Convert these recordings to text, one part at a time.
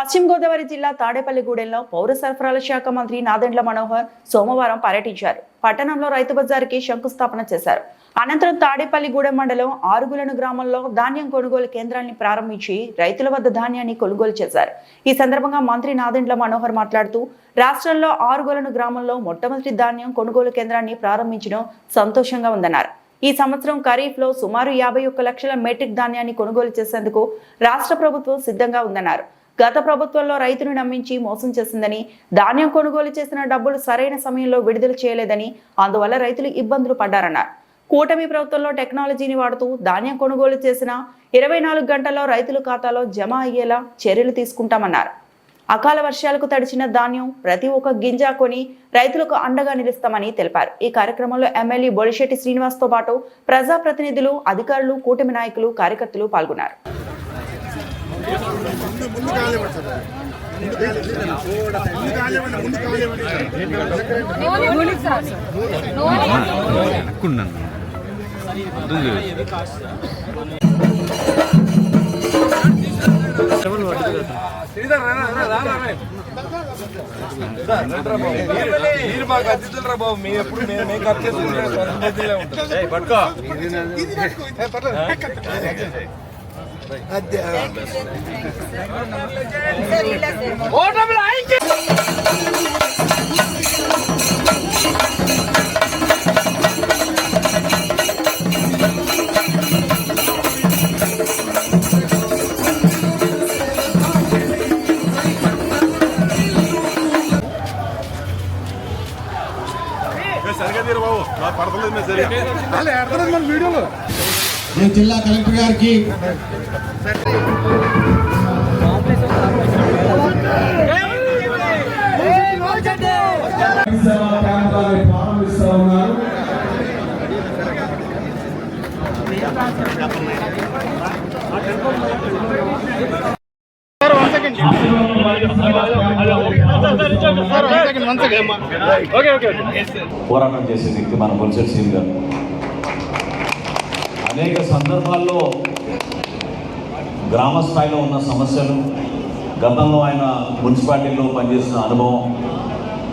పశ్చిమ గోదావరి జిల్లా తాడేపల్లిగూడెంలో పౌర సరఫరాల శాఖ మంత్రి నాదెండ్ల మనోహర్ సోమవారం పర్యటించారు. పట్టణంలో రైతు బజార్కి శంకుస్థాపన చేశారు. అనంతరం తాడేపల్లిగూడెం మండలం ఆరుగులను గ్రామంలో ధాన్యం కొనుగోలు కేంద్రాన్ని ప్రారంభించి రైతుల వద్ద ధాన్యాన్ని కొనుగోలు చేశారు. ఈ సందర్భంగా మంత్రి నాదెండ్ల మనోహర్ మాట్లాడుతూ రాష్ట్రంలో ఆరుగులను గ్రామంలో మొట్టమొదటి ధాన్యం కొనుగోలు కేంద్రాన్ని ప్రారంభించడం సంతోషంగా ఉందన్నారు. ఈ సంవత్సరం ఖరీఫ్లో సుమారు యాభై ఒక్క లక్షల మెట్రిక్ ధాన్యాన్ని కొనుగోలు చేసేందుకు రాష్ట్ర ప్రభుత్వం సిద్ధంగా ఉందన్నారు. గత ప్రభుత్వంలో రైతును నమ్మించి మోసం చేసిందని ధాన్యం కొనుగోలు చేసిన డబ్బులు సరైన సమయంలో విడుదల చేయలేదని అందువల్ల రైతులు ఇబ్బందులు పడ్డారన్నారు. కూటమి ప్రభుత్వంలో టెక్నాలజీని వాడుతూ ధాన్యం కొనుగోలు చేసిన ఇరవై నాలుగు గంటల్లో రైతుల ఖాతాలో జమ అయ్యేలా చర్యలు తీసుకుంటామన్నారు. అకాల వర్షాలకు తడిచిన ధాన్యం ప్రతి ఒక్క గింజ కొని రైతులకు అండగా నిలుస్తామని తెలిపారు. ఈ కార్యక్రమంలో ఎమ్మెల్యే బొలిశెట్టి శ్రీనివాస్తో పాటు ప్రజాప్రతినిధులు అధికారులు కూటమి నాయకులు కార్యకర్తలు పాల్గొన్నారు. ముందు కాలేవండి సార్ ముందు కాలేవండి ముందు కాలేవండి అనుకున్నాను మీరు మాకు అతిథులరా బాబు మీ ఎప్పుడు మేము ఖర్చు చేసుకుంటే ఉంటుంది పట్టుకో సరిగా తీరు బాబు. నా పడతలేదు మేము సరిగా. అలా ఎడతలేదు మన వీడియోలో. నేను జిల్లా కలెక్టర్ గారికి ప్రారంభిస్తా ఉన్నారు పోరాటం చేసే వ్యక్తి మన బొలిసెట్ సింగ్ గారు. అనేక సందర్భాల్లో గ్రామ స్థాయిలో ఉన్న సమస్యలు గతంలో ఆయన మున్సిపాలిటీలో పనిచేసిన అనుభవం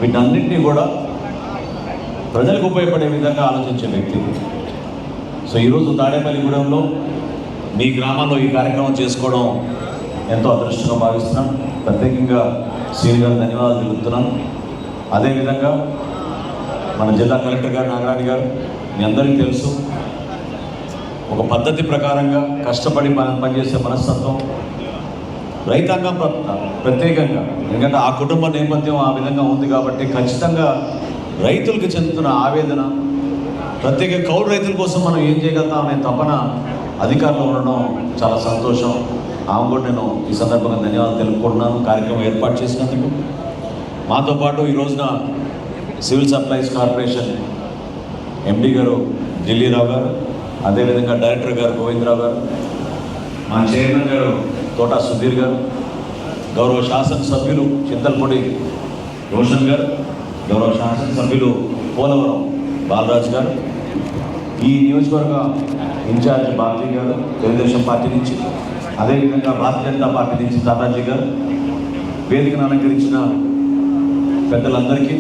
వీటన్నింటినీ కూడా ప్రజలకు ఉపయోగపడే విధంగా ఆలోచించే వ్యక్తి. సో ఈరోజు తాడేపల్లిగూడెంలో మీ గ్రామంలో ఈ కార్యక్రమం చేసుకోవడం ఎంతో అదృష్టంగా భావిస్తున్నాం ప్రత్యేకంగా సీనియర్ గారు ధన్యవాదాలు తెలుపుతున్నాను. అదేవిధంగా మన జిల్లా కలెక్టర్ గారు నాగరాణి గారు మీ అందరికీ తెలుసు ఒక పద్ధతి ప్రకారంగా కష్టపడి మనం పనిచేసే మనస్తత్వం రైతాంగం ప్ర- ప్రత్యేకంగా. ఎందుకంటే ఆ కుటుంబ నేపథ్యం ఆ విధంగా ఉంది కాబట్టి ఖచ్చితంగా రైతులకు చెందుతున్న ఆవేదన ప్రత్యేక కౌలు రైతుల కోసం మనం ఏం చేయగలుగుతాం అనే తపన అధికారులు ఉండడం చాలా సంతోషం. ఆమె కూడా నేను ఈ సందర్భంగా ధన్యవాదాలు తెలుపుకుంటున్నాను. కార్యక్రమం ఏర్పాటు చేసినందుకు మాతో పాటు ఈ రోజున సివిల్ సప్లైస్ కార్పొరేషన్ ఎండి గారు ఢిల్లీరావు గారు అదేవిధంగా డైరెక్టర్ గారు గోవిందరావు గారు మా చైర్మన్ గారు తోటా సుధీర్ గారు గౌరవ శాసనసభ్యులు చింతలపూడి రోషన్ గారు గౌరవ శాసనసభ్యులు పోలవరం బాలరాజ్ గారు ఈ నియోజకవర్గ ఇన్ఛార్జ్ భారతీ గారు తెలుగుదేశం పార్టీ నుంచి అదేవిధంగా భారతీయ జనతా పార్టీ నుంచి తాతాజీ గారు వేదికను అలంకరించిన పెద్దలందరికీ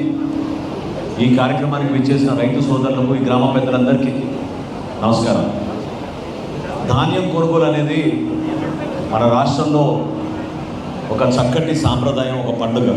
ఈ కార్యక్రమానికి విచ్చేసిన రైతు సోదరులకు ఈ గ్రామ పెద్దలందరికీ నమస్కారం. ధాన్యం కొనుగోలు అనేది మన రాష్ట్రంలో ఒక చక్కటి సాంప్రదాయం ఒక పండుగ.